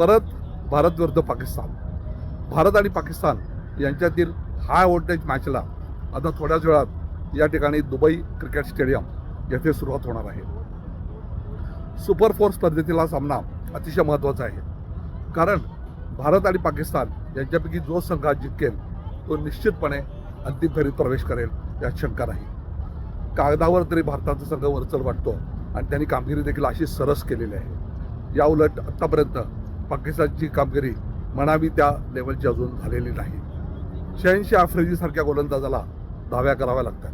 परत भारत विरुद्ध पाकिस्तान. भारत आणि पाकिस्तान यांच्यातील हाय व्होल्टेज मॅचला आता थोड्याच वेळात या ठिकाणी दुबई क्रिकेट स्टेडियम येथे सुरुवात होणार आहे. सुपर फोर स्पर्धेतील हा सामना अतिशय महत्त्वाचा आहे. कारण भारत आणि पाकिस्तान यांच्यापैकी जो संघ जिंकेल तो निश्चितपणे अंतिम फेरीत प्रवेश करेल यात शंका नाही. कागदावर तरी भारताचा संघ वरचल वाटतो आणि त्यांनी कामगिरी देखील अशी सरस केलेली आहे. या उलट आत्तापर्यंत पाकिस्तानची कामगिरी म्हणावी त्या लेवलची अजून झालेली नाही. शहाऐंशी आफ्रिजीसारख्या गोलंदाजाला धाव्या कराव्या लागतात.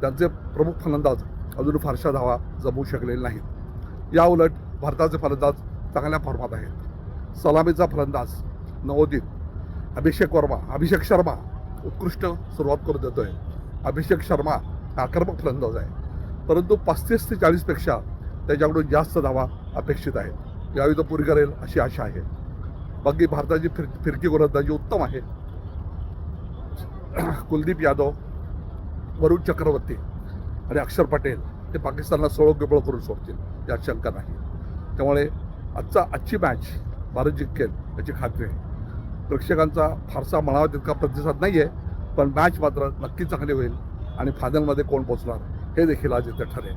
त्यांचे प्रमुख फलंदाज अजून फारशा धावा जमवू शकलेले नाहीत. या उलट भारताचे फलंदाज चांगल्या फॉर्मात आहेत. सलामीचा फलंदाज नवोदित अभिषेक वर्मा अभिषेक शर्मा उत्कृष्ट सुरुवात करून देतोय. अभिषेक शर्मा आक्रमक फलंदाज आहे. परंतु पस्तीस ते चाळीसपेक्षा त्याच्याकडून जास्त धावा अपेक्षित आहेत. यावेळी तो पुरी करेल अशी आशा आहे. बाकी भारताची फिर फिरकी गोलंदाजी उत्तम आहे. कुलदीप यादव वरुण चक्रवर्ती आणि अक्षर पटेल ते पाकिस्तानला सोळो गिबळ करून सोडतील यात शंका नाही. त्यामुळे आजचा आजची मॅच भारत जिंकेल याची खात्री आहे. प्रेक्षकांचा फारसा म्हणावा तितका प्रतिसाद नाही आहे पण मॅच मात्र नक्की चांगली होईल आणि फायनलमध्ये कोण पोचणार हे देखील आज इथे ठरेल.